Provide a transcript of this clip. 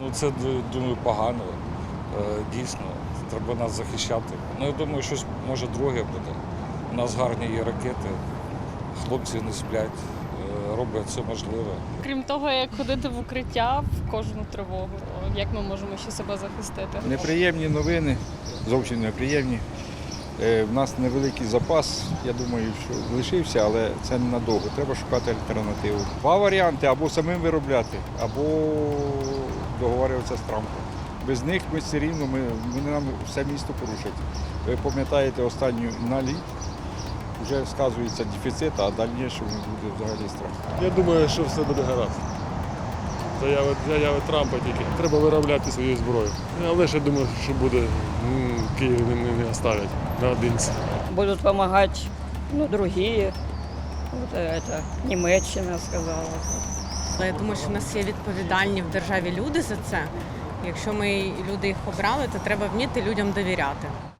Ну це думаю погано. Е, Дійсно, треба нас захищати. Ну я думаю, щось може друге буде. У нас гарні є ракети, хлопці не сплять, е, роблять все можливе. Крім того, як ходити в укриття в кожну тривогу, як ми можемо ще себе захистити? Неприємні новини, зовсім неприємні. Е, В нас невеликий запас, я думаю, що лишився, але це ненадовго. Треба шукати альтернативу. Два варіанти або самим виробляти, або договорюватися з Трампом. Без них ми все рівно, ми, вони нам все місто порушать. Ви пам'ятаєте останню наліт, вже сказується дефіцит, а далі буде взагалі страх. Я думаю, що все буде гаразд. Заяви, заяви Трампа тільки. Треба виробляти свою зброю. Але ж я думаю, що буде Київ не, не, не оставлять наодинці. будут помогать ну, другие. Вот это Німеччина сказала. Але я думаю, що в нас є відповідальні в державі люди за це. Якщо ми люди їх обрали, то треба вміти людям довіряти.